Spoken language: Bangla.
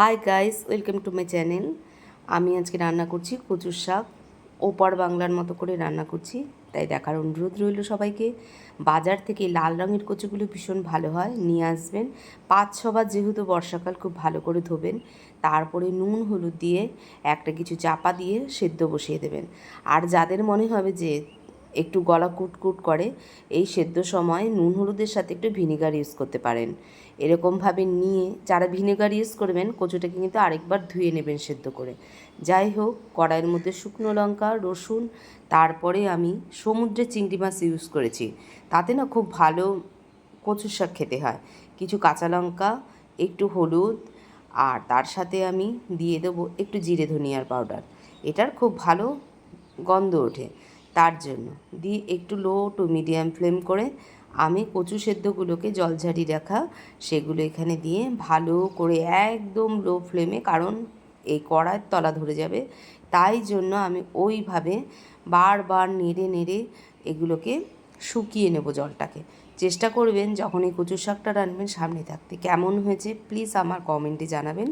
Hi guys welcome to my channel আমি আজকে রান্না করছি কচুর শাক। ওপার বাংলার মতো করে রান্না করছি। তাই দেখার অনুরোধ রইল সবাইকে। বাজার থেকে লাল রঙের কচুগুলো ভীষণ ভালো হয়, নিয়ে আসবেন। পাঁচ ছবার যেহেতু বর্ষাকাল খুব ভালো করে ধোবেন, তারপরে নুন, হলুদ দিয়ে একটা কিছু চাপা দিয়ে সেদ্ধ বসিয়ে দেবেন। আর যাদের মনে হবে যে একটু গলা কুটকুট করে, এই সেদ্ধ সময় নুন হলুদের সাথে একটু ভিনেগার ইউজ করতে পারেন। এরকমভাবে নিয়ে যারা ভিনেগার ইউজ করবেন, কচুটাকে কিন্তু আরেকবার ধুয়ে নেবেন সেদ্ধ করে। যাই হোক, কড়াইয়ের মধ্যে শুকনো লঙ্কা, রসুন, তারপরে আমি সমুদ্রের চিংড়ি মাছ ইউজ করেছি। তাতে না খুব ভালো কচুর শাক খেতে হয়। কিছু কাঁচা লঙ্কা, একটু হলুদ, আর তার সাথে আমি দিয়ে দেবো একটু জিরে ধনিয়ার পাউডার এটার খুব ভালো গন্ধ ওঠে। তার জন্য। দিয়ে একটু লো টু মিডিয়াম ফ্লেম করে আমি কচু সেদ্ধগুলোকে জল ঝাড়ি রাখা সেগুলো এখানে দিয়ে ভালো করে একদম লো ফ্লেমে, কারণ এই কড়ার তলা ধরে যাবে। তাই জন্য আমি ওইভাবে বারবার নেড়ে নেড়ে এগুলোকে শুকিয়ে নেব জলটাকে। চেষ্টা করবেন যখন এই কচু শাকটা রান্নবেন সামনে থাকতে। কেমন হয়েছে প্লিজ আমার কমেন্টে জানাবেন।